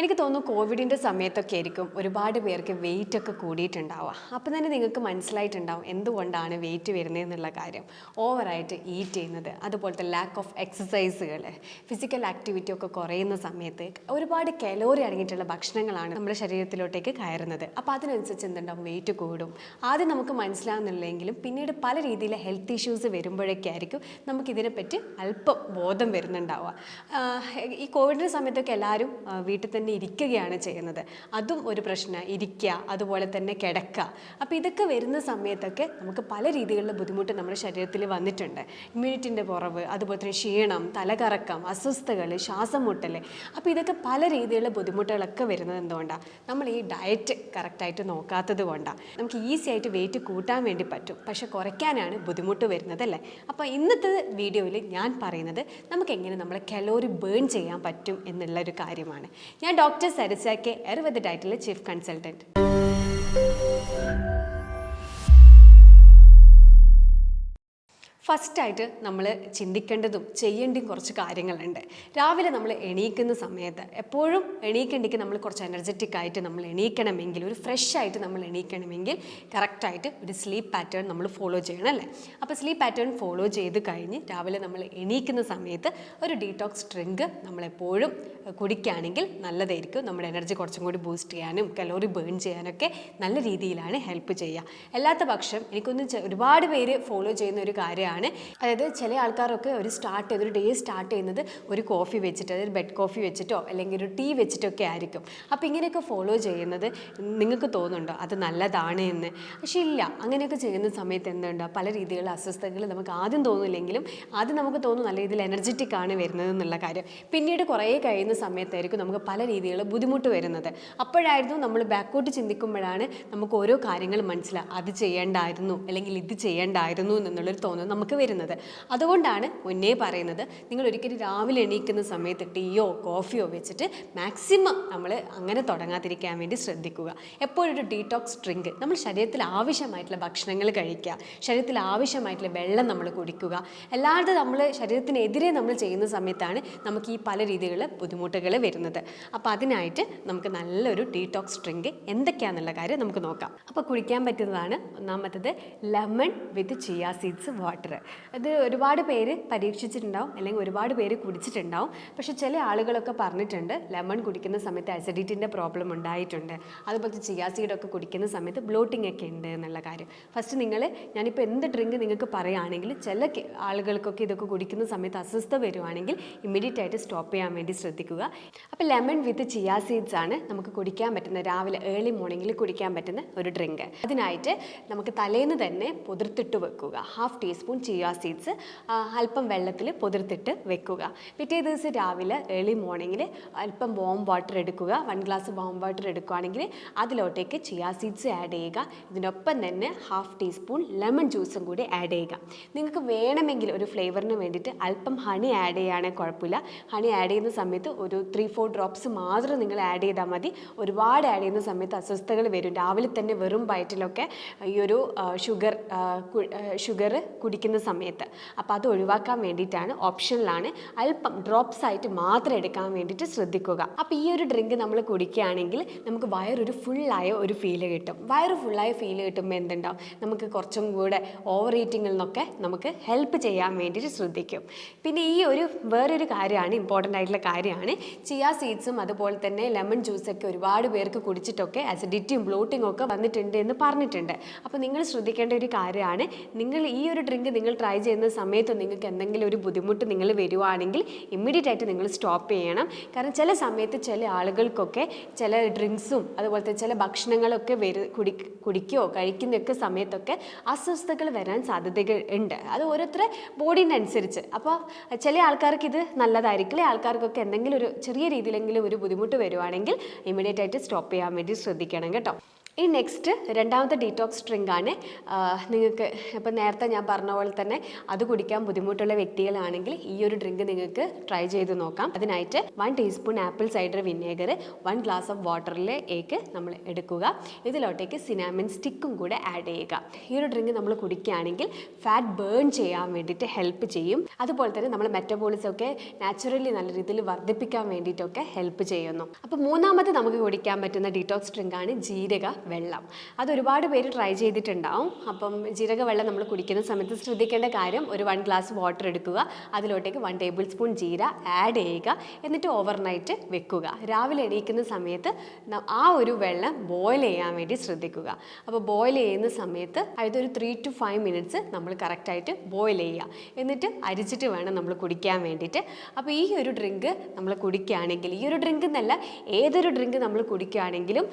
എനിക്ക് തോന്നുന്നു കോവിഡിന്റെ സമയത്തൊക്കെ ആയിരിക്കും ഒരുപാട് പേർക്ക് വെയിറ്റ് ഒക്കെ കൂടിയിട്ടുണ്ടാവുക. അപ്പം തന്നെ നിങ്ങൾക്ക് മനസ്സിലായിട്ടുണ്ടാവും എന്തുകൊണ്ടാണ് വെയിറ്റ് വരുന്നത് എന്നുള്ള കാര്യം. ഓവറായിട്ട് ഈറ്റ് ചെയ്യുന്നത് അതുപോലത്തെ ലാക്ക് ഓഫ് എക്സസൈസുകൾ ഫിസിക്കൽ ആക്ടിവിറ്റി ഒക്കെ കുറയുന്ന സമയത്ത് ഒരുപാട് കലോറി അടങ്ങിയിട്ടുള്ള ഭക്ഷണങ്ങളാണ് നമ്മുടെ ശരീരത്തിലോട്ടേക്ക് കയറുന്നത്. അപ്പോൾ അതിനനുസരിച്ച് എന്തുണ്ടാവും? വെയിറ്റ് കൂടും. ആദ്യം നമുക്ക് മനസ്സിലാവുന്നില്ലെങ്കിലും പിന്നീട് പല രീതിയിലെ ഹെൽത്ത് ഇഷ്യൂസ് വരുമ്പോഴൊക്കെ ആയിരിക്കും നമുക്കിതിനെപ്പറ്റി അല്പം ബോധം വരുന്നുണ്ടാവുക. ഈ കോവിഡിന്റെ സമയത്തൊക്കെ എല്ലാവരും വീട്ടിൽ തന്നെ ഇരിക്കുകയാണ് ചെയ്യുന്നത്. അതും ഒരു പ്രശ്നം. ഇരിക്കുക അതുപോലെ തന്നെ കിടക്കുക. അപ്പോൾ ഇതൊക്കെ വരുന്ന സമയത്തൊക്കെ നമുക്ക് പല രീതിയിലുള്ള ബുദ്ധിമുട്ട് നമ്മുടെ ശരീരത്തിൽ വന്നിട്ടുണ്ട്. ഇമ്മ്യൂണിറ്റിന്റെ കുറവ് അതുപോലെ തന്നെ ക്ഷീണം തലകറക്കം അസ്വസ്ഥകൾ ശ്വാസം മുട്ടൽ അപ്പോൾ ഇതൊക്കെ പല രീതിയിലുള്ള ബുദ്ധിമുട്ടുകളൊക്കെ വരുന്നത് എന്തുകൊണ്ടാണ് നമ്മൾ ഈ ഡയറ്റ് കറക്റ്റായിട്ട് നോക്കാത്തത് കൊണ്ടാണ് നമുക്ക് ഈസി ആയിട്ട് വെയിറ്റ് കൂട്ടാൻ വേണ്ടി പറ്റും. പക്ഷെ കുറയ്ക്കാനാണ് ബുദ്ധിമുട്ട് വരുന്നത് അല്ലേ? അപ്പോൾ ഇന്നത്തെ വീഡിയോയിൽ ഞാൻ പറയുന്നത് നമുക്ക് എങ്ങനെ നമ്മളെ കലോറി ബേൺ ചെയ്യാൻ പറ്റും എന്നുള്ള ഒരു കാര്യമാണ്. ഞാൻ ഡോക്ടർ സരിസ കെ അറുപത് ടൈറ്റിലെ ചീഫ് കൺസൾട്ടന്റ് ഫസ്റ്റായിട്ട് നമ്മൾ ചിന്തിക്കേണ്ടതും ചെയ്യേണ്ടതും കുറച്ച് കാര്യങ്ങളുണ്ട്. രാവിലെ നമ്മൾ എണീക്കുന്ന സമയത്ത് എപ്പോഴും എണീക്കേണ്ടിക്ക് നമ്മൾ കുറച്ച് എനർജറ്റിക് ആയിട്ട് നമ്മൾ എണീക്കണമെങ്കിൽ ഒരു ഫ്രഷ് ആയിട്ട് നമ്മൾ എണീക്കണമെങ്കിൽ കറക്റ്റായിട്ട് ഒരു സ്ലീപ്പ് പാറ്റേൺ നമ്മൾ ഫോളോ ചെയ്യണം അല്ലേ? അപ്പോൾ സ്ലീപ്പ് പാറ്റേൺ ഫോളോ ചെയ്ത് കഴിഞ്ഞ് രാവിലെ നമ്മൾ എണീക്കുന്ന സമയത്ത് ഒരു ഡീടോക്സ് ഡ്രിങ്ക് നമ്മളെപ്പോഴും കുടിക്കുകയാണെങ്കിൽ നല്ലതായിരിക്കും. നമ്മുടെ എനർജി കുറച്ചും കൂടി ബൂസ്റ്റ് ചെയ്യാനും കലോറി ബേൺ ചെയ്യാനൊക്കെ നല്ല രീതിയിലാണ് ഹെൽപ്പ് ചെയ്യുക. അല്ലാത്ത പക്ഷം എനിക്കൊന്ന് ഒരുപാട് പേര് ഫോളോ ചെയ്യുന്ന ഒരു കാര്യമാണ് അതായത് ചില ആൾക്കാരൊക്കെ ഒരു സ്റ്റാർട്ട് ചെയ്ത് ഒരു ഡേ സ്റ്റാർട്ട് ചെയ്യുന്നത് ഒരു കോഫി വെച്ചിട്ട് അതായത് ബെഡ് കോഫി വെച്ചിട്ടോ അല്ലെങ്കിൽ ഒരു ടീ വെച്ചിട്ടൊക്കെ ആയിരിക്കും. അപ്പോൾ ഇങ്ങനെയൊക്കെ ഫോളോ ചെയ്യുന്നത് നിങ്ങൾക്ക് തോന്നുന്നുണ്ടോ? അത് നല്ലതാണ് എന്ന്? പക്ഷേ ഇല്ല. അങ്ങനെയൊക്കെ ചെയ്യുന്ന സമയത്ത് എന്തുണ്ടോ? പല രീതിയിലുള്ള അസ്വസ്ഥതകൾ നമുക്ക് ആദ്യം തോന്നില്ലെങ്കിലും ആദ്യം നമുക്ക് തോന്നും നല്ല രീതിയിൽ എനർജറ്റിക് ആണ് വരുന്നത് എന്നുള്ള കാര്യം. പിന്നീട് കുറേ കഴിയുന്ന സമയത്തായിരിക്കും നമുക്ക് പല രീതിയിലുള്ള ബുദ്ധിമുട്ട് വരുന്നത്. അപ്പോഴായിരുന്നു നമ്മൾ ബാക്കോട്ട് ചിന്തിക്കുമ്പോഴാണ് നമുക്ക് ഓരോ കാര്യങ്ങൾ മനസ്സിലാകും അത് ചെയ്യേണ്ടായിരുന്നു അല്ലെങ്കിൽ ഇത് ചെയ്യേണ്ടായിരുന്നു എന്നുള്ളൊരു തോന്നൽ നമുക്ക് വരുന്നത്. അതുകൊണ്ടാണ് മുന്നേ പറയുന്നത് നിങ്ങൾ ഒരിക്കലും രാവിലെ എണീക്കുന്ന സമയത്ത് ടീയോ കോഫിയോ വെച്ചിട്ട് മാക്സിമം നമ്മൾ അങ്ങനെ തുടങ്ങാതിരിക്കാൻ വേണ്ടി ശ്രദ്ധിക്കുക. എപ്പോഴൊരു ഡീടോക്സ് ഡ്രിങ്ക് നമ്മൾ ശരീരത്തിൽ ആവശ്യമായിട്ടുള്ള ഭക്ഷണങ്ങൾ കഴിക്കുക ശരീരത്തിൽ ആവശ്യമായിട്ടുള്ള വെള്ളം നമ്മൾ കുടിക്കുക അല്ലാതെ നമ്മൾ ശരീരത്തിനെതിരെ നമ്മൾ ചെയ്യുന്ന സമയത്താണ് നമുക്ക് ഈ പല രീതിയിലുള്ള ബുദ്ധിമുട്ടുകൾ വരുന്നത്. അപ്പോൾ അതിനായിട്ട് നമുക്ക് നല്ലൊരു ഡീടോക്സ് ഡ്രിങ്ക് എന്തൊക്കെയാണെന്നുള്ള കാര്യം നമുക്ക് നോക്കാം. അപ്പോൾ കുടിക്കാൻ പറ്റുന്നതാണ് ഒന്നാമത്തത് lemon with chia seeds water. അത് ഒരുപാട് പേര് പരീക്ഷിച്ചിട്ടുണ്ടാവും അല്ലെങ്കിൽ ഒരുപാട് പേര് കുടിച്ചിട്ടുണ്ടാവും. പക്ഷെ ചില ആളുകളൊക്കെ പറഞ്ഞിട്ടുണ്ട് ലെമൺ കുടിക്കുന്ന സമയത്ത് അസിഡിറ്റിന്റെ പ്രോബ്ലം ഉണ്ടായിട്ടുണ്ട്. അതുപോലത്തെ ചിയാസീഡൊക്കെ കുടിക്കുന്ന സമയത്ത് ബ്ലോട്ടിംഗ് ഒക്കെ ഉണ്ട് എന്നുള്ള കാര്യം. ഫസ്റ്റ് നിങ്ങൾ ഞാനിപ്പോൾ എന്ത് ഡ്രിങ്ക് നിങ്ങൾക്ക് പറയുകയാണെങ്കിൽ ചില ആളുകൾക്കൊക്കെ ഇതൊക്കെ കുടിക്കുന്ന സമയത്ത് അസ്വസ്ഥ വരുവാണെങ്കിൽ ഇമ്മീഡിയറ്റ് ആയിട്ട് സ്റ്റോപ്പ് ചെയ്യാൻ വേണ്ടി ശ്രദ്ധിക്കുക. അപ്പോൾ ലെമൺ വിത്ത് ചിയാ സീഡ്സ് ആണ് നമുക്ക് കുടിക്കാൻ പറ്റുന്ന രാവിലെ ഏർലി മോർണിംഗിൽ കുടിക്കാൻ പറ്റുന്ന ഒരു ഡ്രിങ്ക് അതിനായിട്ട് നമുക്ക് തലേന്ന് തന്നെ പുതിർത്തിട്ട് വെക്കുക. ഹാഫ് ടീസ്പൂൺ ചിയ സീഡ്സ് അല്പം വെള്ളത്തിൽ പൊതിർത്തിട്ട് വെക്കുക. പിറ്റേ ദിവസം രാവിലെ ഏർലി മോർണിംഗിൽ അല്പം വോം വാട്ടർ എടുക്കുക. വൺ ഗ്ലാസ് വോം വാട്ടർ എടുക്കുകയാണെങ്കിൽ അതിലോട്ടേക്ക് ചിയ സീഡ്സ് ആഡ് ചെയ്യുക. ഇതിനൊപ്പം തന്നെ ഹാഫ് ടീസ്പൂൺ ലെമൺ ജ്യൂസും കൂടി ആഡ് ചെയ്യുക. നിങ്ങൾക്ക് വേണമെങ്കിൽ ഒരു ഫ്ലേവറിന് വേണ്ടിയിട്ട് അല്പം ഹണി ആഡ് ചെയ്യുകയാണെങ്കിൽ കുഴപ്പമില്ല. ഹണി ആഡ് ചെയ്യുന്ന സമയത്ത് ഒരു ത്രീ ഫോർ ഡ്രോപ്സ് മാത്രം നിങ്ങൾ ആഡ് ചെയ്താൽ മതി. ഒരുപാട് ആഡ് ചെയ്യുന്ന സമയത്ത് അസ്വസ്ഥതകൾ വരും. രാവിലെ തന്നെ വെറും വയറ്റിലൊക്കെ ഈ ഒരു ഷുഗർ ഷുഗർ കുടിക്കുന്ന സമയത്ത്. അപ്പോൾ അത് ഒഴിവാക്കാൻ വേണ്ടിയിട്ടാണ് ഓപ്ഷനിലാണ് അല്പം ഡ്രോപ്സ് ആയിട്ട് മാത്രം എടുക്കാൻ വേണ്ടിയിട്ട് ശ്രദ്ധിക്കുക. അപ്പോൾ ഈ ഒരു ഡ്രിങ്ക് നമ്മൾ കുടിക്കുകയാണെങ്കിൽ നമുക്ക് വയറൊരു ഫുള്ളായ ഒരു ഫീൽ കിട്ടും. വയറ് ഫുള്ളായ ഫീൽ കിട്ടുമ്പോൾ എന്തുണ്ടാവും? നമുക്ക് കുറച്ചും കൂടെ ഓവർ ഈറ്റിങ്ങിൽ നിന്നൊക്കെ നമുക്ക് ഹെൽപ്പ് ചെയ്യാൻ വേണ്ടിയിട്ട് ശ്രദ്ധിക്കും. പിന്നെ ഈ ഒരു വേറൊരു കാര്യമാണ് ഇമ്പോർട്ടന്റ് ആയിട്ടുള്ള കാര്യമാണ്. ചിയ സീഡ്സും അതുപോലെ തന്നെ ലെമൺ ജ്യൂസൊക്കെ ഒരുപാട് പേർക്ക് കുടിച്ചിട്ടൊക്കെ അസിഡിറ്റിയും ബ്ലോട്ടിങ്ങും ഒക്കെ വന്നിട്ടുണ്ട് എന്ന് പറഞ്ഞിട്ടുണ്ട്. അപ്പോൾ നിങ്ങൾ ശ്രദ്ധിക്കേണ്ട ഒരു കാര്യമാണ് നിങ്ങൾ ഈ ഒരു ഡ്രിങ്ക് നിങ്ങൾ ട്രൈ ചെയ്യുന്ന സമയത്ത് നിങ്ങൾക്ക് എന്തെങ്കിലും ഒരു ബുദ്ധിമുട്ട് നിങ്ങൾ വരുവാണെങ്കിൽ ഇമ്മീഡിയറ്റ് ആയിട്ട് നിങ്ങൾ സ്റ്റോപ്പ് ചെയ്യണം. കാരണം ചില സമയത്ത് ചില ആളുകൾക്കൊക്കെ ചില ഡ്രിങ്ക്സും അതുപോലത്തെ ചില ഭക്ഷണങ്ങളൊക്കെ വരു കുടി കുടിക്കുകയോ കഴിക്കുന്നൊക്കെ സമയത്തൊക്കെ അസ്വസ്ഥതകൾ വരാൻ സാധ്യതകൾ ഉണ്ട്. അത് ഓരോരുത്തരെ ബോഡീന്റെ അനുസരിച്ച് അപ്പോൾ ചില ആൾക്കാർക്ക് ഇത് നല്ലതായിരിക്കും. ആൾക്കാർക്കൊക്കെ എന്തെങ്കിലും ഒരു ചെറിയ രീതിയിലെങ്കിലും ഒരു ബുദ്ധിമുട്ട് വരുവാണെങ്കിൽ ഇമ്മീഡിയറ്റ് ആയിട്ട് സ്റ്റോപ്പ് ചെയ്യാൻ വേണ്ടി ശ്രദ്ധിക്കണം കേട്ടോ. ഇനി നെക്സ്റ്റ് രണ്ടാമത്തെ ഡീറ്റോക്സ് ഡ്രിങ്ക് ആണ്. നിങ്ങൾക്ക് ഇപ്പം നേരത്തെ ഞാൻ പറഞ്ഞ പോലെ തന്നെ അത് കുടിക്കാൻ ബുദ്ധിമുട്ടുള്ള വ്യക്തികളാണെങ്കിൽ ഈ ഒരു ഡ്രിങ്ക് നിങ്ങൾക്ക് ട്രൈ ചെയ്ത് നോക്കാം. അതിനായിട്ട് one teaspoon apple cider vinegar one glass of വാട്ടറിലേക്ക് നമ്മൾ എടുക്കുക. ഇതിലോട്ടേക്ക് സിനാമിൻ സ്റ്റിക്കും കൂടെ ആഡ് ചെയ്യുക. ഈ ഒരു ഡ്രിങ്ക് നമ്മൾ കുടിക്കുകയാണെങ്കിൽ ഫാറ്റ് ബേൺ ചെയ്യാൻ വേണ്ടിയിട്ട് ഹെൽപ്പ് ചെയ്യും. അതുപോലെ തന്നെ നമ്മൾ മെറ്റബോളിസം ഒക്കെ നാച്ചുറലി നല്ല രീതിയിൽ വർദ്ധിപ്പിക്കാൻ വേണ്ടിയിട്ടൊക്കെ ഹെൽപ്പ് ചെയ്യുന്നു. അപ്പോൾ മൂന്നാമത് നമുക്ക് കുടിക്കാൻ പറ്റുന്ന ഡീറ്റോക്സ് ഡ്രിങ്കാണ് ജീരക. വെള്ളം. അത് ഒരുപാട് പേര് ട്രൈ ചെയ്തിട്ടുണ്ടാവും. അപ്പം ജീരക വെള്ളം നമ്മൾ കുടിക്കുന്ന സമയത്ത് ശ്രദ്ധിക്കേണ്ട കാര്യം ഒരു വൺ ഗ്ലാസ് വാട്ടർ എടുക്കുക. അതിലോട്ടേക്ക് വൺ ടേബിൾ സ്പൂൺ ജീര ആഡ് ചെയ്യുക. എന്നിട്ട് ഓവർനൈറ്റ് വെക്കുക. രാവിലെ എണീക്കുന്ന സമയത്ത് ആ ഒരു വെള്ളം ബോയിൽ ചെയ്യാൻ വേണ്ടി ശ്രദ്ധിക്കുക. അപ്പോൾ ബോയിൽ ചെയ്യുന്ന സമയത്ത് അതായത് ഒരു ത്രീ ടു ഫൈവ് മിനിറ്റ്സ് നമ്മൾ കറക്റ്റായിട്ട് ബോയിൽ ചെയ്യുക. എന്നിട്ട് അരിച്ചിട്ട് വേണം നമ്മൾ കുടിക്കാൻ വേണ്ടിയിട്ട്. അപ്പോൾ ഈ ഒരു ഡ്രിങ്ക് നമ്മൾ കുടിക്കുകയാണെങ്കിൽ ഈ ഒരു ഡ്രിങ്ക് എന്നല്ല ഏതൊരു ഡ്രിങ്ക് നമ്മൾ കുടിക്കുകയാണെങ്കിലും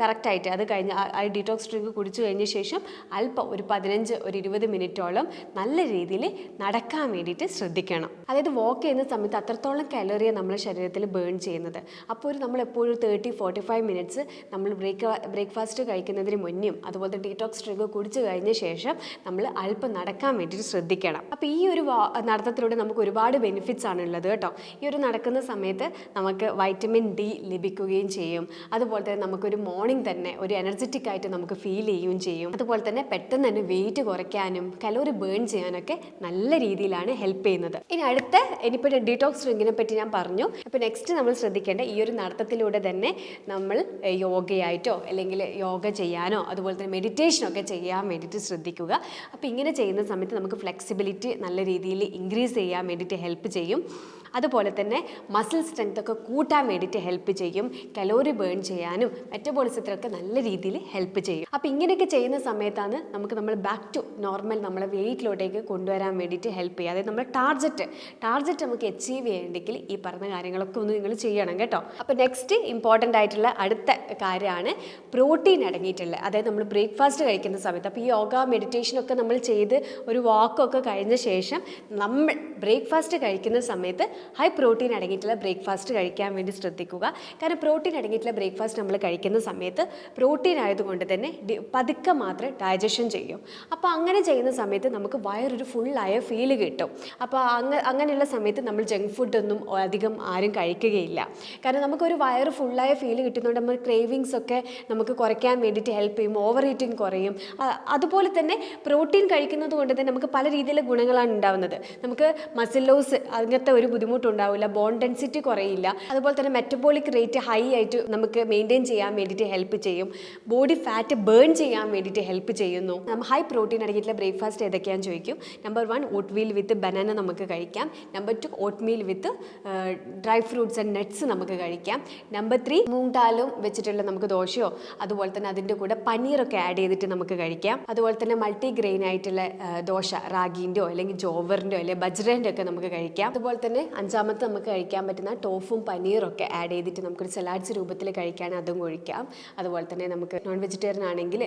കറക്റ്റായിട്ട് അത് കഴിഞ്ഞ് ആ ഡീറ്റോക്സ് ഡ്രിങ്ക് കുടിച്ചു കഴിഞ്ഞ ശേഷം അല്പം ഒരു പതിനഞ്ച് ഒരു ഇരുപത് മിനിറ്റോളം നല്ല രീതിയിൽ നടക്കാൻ വേണ്ടിയിട്ട് ശ്രദ്ധിക്കണം. അതായത് വാക്ക് ചെയ്യുന്ന സമയത്ത് അത്രത്തോളം കാലറിയെ നമ്മുടെ ശരീരത്തിൽ ബേൺ ചെയ്യുന്നത്. അപ്പോൾ ഒരു നമ്മൾ എപ്പോഴും തേർട്ടി ഫോർട്ടി ഫൈവ് മിനിറ്റ്സ് നമ്മൾ ബ്രേക്ക് ബ്രേക്ക്ഫാസ്റ്റ് കഴിക്കുന്നതിന് മുന്നും അതുപോലെ ഡീറ്റോക്സ് ഡ്രിങ്ക് കുടിച്ചു കഴിഞ്ഞ ശേഷം നമ്മൾ അല്പം നടക്കാൻ വേണ്ടിയിട്ട് ശ്രദ്ധിക്കണം. അപ്പോൾ ഈ ഒരു നടത്തത്തിലൂടെ നമുക്ക് ഒരുപാട് ബെനിഫിറ്റ്സ് ആണ് ഉള്ളത് കേട്ടോ. ഈ ഒരു നടക്കുന്ന സമയത്ത് നമുക്ക് വൈറ്റമിൻ ഡി ലഭിക്കുകയും ചെയ്യും. അതുപോലെ തന്നെ നമുക്കൊരു മോർണിംഗ് തന്നെ ഒരു എനർജറ്റിക് ആയിട്ട് നമുക്ക് ഫീൽ ചെയ്യുകയും ചെയ്യും. അതുപോലെ തന്നെ പെട്ടെന്ന് തന്നെ വെയിറ്റ് കുറയ്ക്കാനും കലോറി ബേൺ ചെയ്യാനൊക്കെ നല്ല രീതിയിലാണ് ഹെൽപ്പ് ചെയ്യുന്നത്. ഇനി അടുത്ത ഇനിയിപ്പോൾ ഡീറ്റോക്സ് ഡ്രിങ്കിനെ പറ്റി ഞാൻ പറഞ്ഞു. അപ്പോൾ നെക്സ്റ്റ് നമ്മൾ ശ്രദ്ധിക്കേണ്ട ഈ ഒരു നടത്തത്തിലൂടെ തന്നെ നമ്മൾ യോഗയായിട്ടോ അല്ലെങ്കിൽ യോഗ ചെയ്യാനോ അതുപോലെ തന്നെ മെഡിറ്റേഷനോ ഒക്കെ ചെയ്യാൻ വേണ്ടിയിട്ട് ശ്രദ്ധിക്കുക. അപ്പോൾ ഇങ്ങനെ ചെയ്യുന്ന സമയത്ത് നമുക്ക് ഫ്ലെക്സിബിലിറ്റി നല്ല രീതിയിൽ ഇൻക്രീസ് ചെയ്യാൻ വേണ്ടിയിട്ട് ഹെൽപ്പ് ചെയ്യും. അതുപോലെ തന്നെ മസിൽ സ്ട്രെങ്ത് ഒക്കെ കൂട്ടാൻ വേണ്ടിയിട്ട് ഹെൽപ്പ് ചെയ്യും കലോറി ബേൺ ചെയ്യാനും മെറ്റബോളിസത്തിലൊക്കെ നല്ല രീതിയിൽ ഹെൽപ്പ് ചെയ്യും. അപ്പോൾ ഇങ്ങനെയൊക്കെ ചെയ്യുന്ന സമയത്താണ് നമുക്ക് നമ്മൾ ബാക്ക് ടു നോർമൽ നമ്മളെ വെയിറ്റിലോട്ടേക്ക് കൊണ്ടുവരാൻ വേണ്ടിയിട്ട് ഹെൽപ്പ് ചെയ്യുക. അതായത് നമ്മുടെ ടാർജറ്റ് ടാർജറ്റ് നമുക്ക് അച്ചീവ് ചെയ്യണമെങ്കിൽ ഈ പറഞ്ഞ കാര്യങ്ങളൊക്കെ ഒന്ന് നിങ്ങൾ ചെയ്യണം കേട്ടോ. അപ്പോൾ നെക്സ്റ്റ് ഇമ്പോർട്ടന്റ് ആയിട്ടുള്ള അടുത്ത കാര്യമാണ് പ്രോട്ടീൻ അടങ്ങിയിട്ടുള്ള അതായത് നമ്മൾ ബ്രേക്ക്ഫാസ്റ്റ് കഴിക്കുന്ന സമയത്ത് അപ്പോൾ ഈ യോഗ മെഡിറ്റേഷനൊക്കെ നമ്മൾ ചെയ്ത് ഒരു വാക്കൊക്കെ കഴിഞ്ഞ ശേഷം നമ്മൾ ബ്രേക്ക്ഫാസ്റ്റ് കഴിക്കുന്ന സമയത്ത് ഹൈ പ്രോട്ടീൻ അടങ്ങിയിട്ടുള്ള ബ്രേക്ക്ഫാസ്റ്റ് കഴിക്കാൻ വേണ്ടി ശ്രദ്ധിക്കുക. കാരണം പ്രോട്ടീൻ അടങ്ങിയിട്ടുള്ള ബ്രേക്ക്ഫാസ്റ്റ് നമ്മൾ കഴിക്കുന്ന സമയത്ത് പ്രോട്ടീൻ ആയതുകൊണ്ട് തന്നെ പതുക്കെ മാത്രമേ ഡൈജഷൻ ചെയ്യും. അപ്പോൾ അങ്ങനെ ചെയ്യുന്ന സമയത്ത് നമുക്ക് വയറൊരു ഫുള്ളായ ഫീൽ കിട്ടും. അപ്പോൾ അങ്ങ അങ്ങനെയുള്ള സമയത്ത് നമ്മൾ ജങ്ക് ഫുഡൊന്നും അധികം ആരും കഴിക്കുകയില്ല. കാരണം നമുക്കൊരു വയറ് ഫുള്ളായ ഫീൽ കിട്ടുന്നതുകൊണ്ട് നമ്മൾ ക്രേവിങ്സ് ഒക്കെ നമുക്ക് കുറയ്ക്കാൻ വേണ്ടിയിട്ട് ഹെൽപ്പ് ചെയ്യും ഓവർ ഈറ്റിംഗ് കുറയും അതുപോലെ തന്നെ പ്രോട്ടീൻ കഴിക്കുന്നത് കൊണ്ട് തന്നെ നമുക്ക് പല രീതിയിലുള്ള ഗുണങ്ങളാണ് ഉണ്ടാവുന്നത്. നമുക്ക് മസിൽ ലോസ് അങ്ങനത്തെ ഒരു ബുദ്ധിമുട്ടുണ്ടാവില്ല ബോൺ ഡെൻസിറ്റി കുറയില്ല. അതുപോലെ തന്നെ മെറ്റബോളിക് റേറ്റ് ഹൈ ആയിട്ട് നമുക്ക് മെയിന്റെയിൻ ചെയ്യാൻ വേണ്ടിയിട്ട് ഹെൽപ്പ് ചെയ്യും. ബോഡി ഫാറ്റ് ബേൺ ചെയ്യാൻ വേണ്ടിയിട്ട് ഹെൽപ്പ് ചെയ്യുന്നു. ഹൈ പ്രോട്ടീൻ അടങ്ങിയിട്ടുള്ള ബ്രേക്ക്ഫാസ്റ്റ് ഏതൊക്കെയാണെന്ന് ചോദിക്കും. Number one oatmeal with banana നമുക്ക് കഴിക്കാം. Number two oatmeal with dry fruits and nuts നമുക്ക് കഴിക്കാം. നമ്പർ ത്രീ മൂങ്ങാലും വെച്ചിട്ടുള്ള നമുക്ക് ദോശയോ അതുപോലെ തന്നെ അതിന്റെ കൂടെ പനീറൊക്കെ ആഡ് ചെയ്തിട്ട് നമുക്ക് കഴിക്കാം. അതുപോലെ തന്നെ മൾട്ടി ഗ്രെയിൻ ആയിട്ടുള്ള ദോശ റാഗിന്റെയോ അല്ലെങ്കിൽ ജോവറിന്റെയോ അല്ലെങ്കിൽ ബജ്രേന്റെ ഒക്കെ നമുക്ക് കഴിക്കാം. അതുപോലെ തന്നെ അഞ്ചാമത്തെ നമുക്ക് കഴിക്കാൻ പറ്റുന്ന ടോഫും പനീറും ഒക്കെ ആഡ് ചെയ്തിട്ട് നമുക്കൊരു സലാഡ്സ് രൂപത്തിൽ കഴിക്കാൻ അതും കഴിക്കാം അതുപോലെ തന്നെ നമുക്ക് നോൺ വെജിറ്റേറിയൻ ആണെങ്കിൽ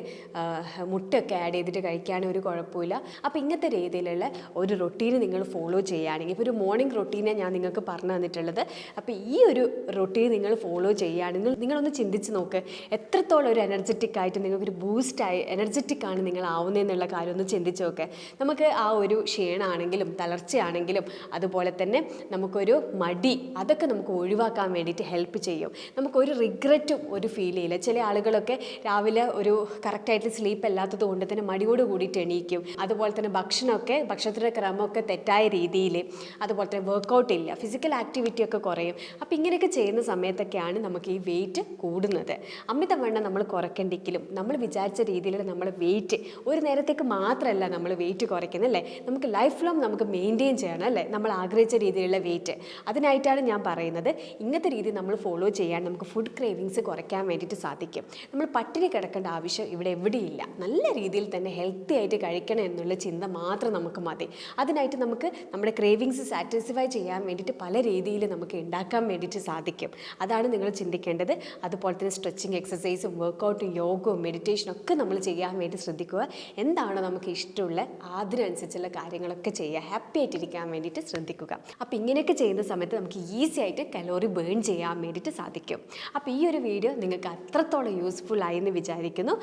മുട്ടയൊക്കെ ആഡ് ചെയ്തിട്ട് കഴിക്കാൻ ഒരു കുഴപ്പമില്ല. അപ്പോൾ ഇങ്ങനത്തെ രീതിയിലുള്ള ഒരു റൊട്ടീൻ നിങ്ങൾ ഫോളോ ചെയ്യുകയാണെങ്കിൽ ഇപ്പോൾ ഒരു മോർണിംഗ് റൊട്ടീനെ ഞാൻ നിങ്ങൾക്ക് പറഞ്ഞു തന്നിട്ടുള്ളത്. അപ്പോൾ ഈ ഒരു റൊട്ടീൻ നിങ്ങൾ ഫോളോ ചെയ്യുകയാണെങ്കിൽ നിങ്ങളൊന്ന് ചിന്തിച്ച് നോക്ക് എത്രത്തോളം ഒരു എനർജറ്റിക് ആയിട്ട് നിങ്ങൾക്കൊരു ബൂസ്റ്റായി എനർജറ്റിക് ആണ് നിങ്ങൾ ആവുന്നതെന്നുള്ള കാര്യം ഒന്ന് ചിന്തിച്ച് നോക്ക്. നമുക്ക് ആ ഒരു ക്ഷീണമാണെങ്കിലും തളർച്ചയാണെങ്കിലും അതുപോലെ തന്നെ നമുക്കൊരു മടി അതൊക്കെ നമുക്ക് ഒഴിവാക്കാൻ വേണ്ടിയിട്ട് ഹെൽപ്പ് ചെയ്യും. നമുക്കൊരു റിഗ്രറ്റും ഒരു ഫീൽ ചെയ്യില്ല. ചില ആളുകളൊക്കെ രാവിലെ ഒരു കറക്റ്റായിട്ട് സ്ലീപ്പ് അല്ലാത്തത് കൊണ്ട് തന്നെ മടിയോട് കൂടിയിട്ട് എണീക്കും. അതുപോലെ തന്നെ ഭക്ഷണമൊക്കെ ഭക്ഷണത്തിന്റെ ക്രമമൊക്കെ തെറ്റായ രീതിയിൽ അതുപോലെ തന്നെ വർക്കൗട്ട് ഇല്ല ഫിസിക്കൽ ആക്ടിവിറ്റി ഒക്കെ കുറയും. അപ്പോൾ ഇങ്ങനെയൊക്കെ ചെയ്യുന്ന സമയത്തൊക്കെയാണ് നമുക്ക് ഈ വെയിറ്റ് കൂടുന്നത്. അമിതവണ്ണം നമ്മൾ കുറയ്ക്കേണ്ടെങ്കിലും നമ്മൾ വിചാരിച്ച രീതിയിൽ നമ്മൾ വെയിറ്റ് ഒരു നേരത്തേക്ക് മാത്രമല്ല നമ്മൾ വെയിറ്റ് കുറയ്ക്കുന്നത് അല്ലേ? നമുക്ക് ലൈഫ് ലോങ് നമുക്ക് മെയിന്റെയിൻ ചെയ്യണം അല്ലേ? നമ്മൾ ആഗ്രഹിച്ച രീതിയിലുള്ള വെയിറ്റ് അതിനായിട്ടാണ് ഞാൻ പറയുന്നത്. ഇങ്ങനത്തെ രീതി നമ്മൾ ഫോളോ ചെയ്യാൻ നമുക്ക് ഫുഡ് ക്രേവിങ്സ് കുറയ്ക്കാൻ വേണ്ടിയിട്ട് സാധിക്കും. നമ്മൾ പട്ടിണി കിടക്കേണ്ട ആവശ്യം ഇവിടെ എവിടെയില്ല. നല്ല രീതിയിൽ തന്നെ ഹെൽത്തി ആയിട്ട് കഴിക്കണം എന്നുള്ള ചിന്ത മാത്രം നമുക്ക് മതി. അതിനായിട്ട് നമുക്ക് നമ്മുടെ ക്രേവിങ്സ് സാറ്റിസ്ഫൈ ചെയ്യാൻ വേണ്ടിയിട്ട് പല രീതിയിൽ നമുക്ക് ഉണ്ടാക്കാൻ വേണ്ടിയിട്ട് സാധിക്കും. അതാണ് നിങ്ങൾ ചിന്തിക്കേണ്ടത്. അതുപോലെ തന്നെ സ്ട്രെച്ചിങ് എക്സസൈസും വർക്കൗട്ടും യോഗവും മെഡിറ്റേഷനും ഒക്കെ നമ്മൾ ചെയ്യാൻ വേണ്ടി ശ്രദ്ധിക്കുക. എന്താണോ നമുക്ക് ഇഷ്ടമുള്ള അതിനനുസരിച്ചുള്ള കാര്യങ്ങളൊക്കെ ചെയ്യുക. ഹാപ്പി ആയിട്ടിരിക്കാൻ വേണ്ടിയിട്ട് ശ്രദ്ധിക്കുക. അപ്പോൾ ഇങ്ങനെ ഇങ്ങനെയൊക്കെ ചെയ്യുന്ന സമയത്ത് നമുക്ക് ഈസി ആയിട്ട് കലോറി ബേൺ ചെയ്യാൻ വേണ്ടിയിട്ട് സാധിക്കും. അപ്പോൾ ഈ ഒരു വീഡിയോ നിങ്ങൾക്ക് അത്രത്തോളം യൂസ്ഫുൾ ആയി എന്ന് വിചാരിക്കുന്നു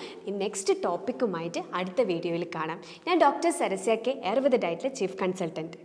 നെക്സ്റ്റ് ടോപ്പിക്കുമായിട്ട് അടുത്ത വീഡിയോയിൽ കാണാം. ഞാൻ ഡോക്ടർ സരസ്യ കെ ആയുർവേദ ഡയറ്റിലെ ചീഫ് കൺസൾട്ടന്റ്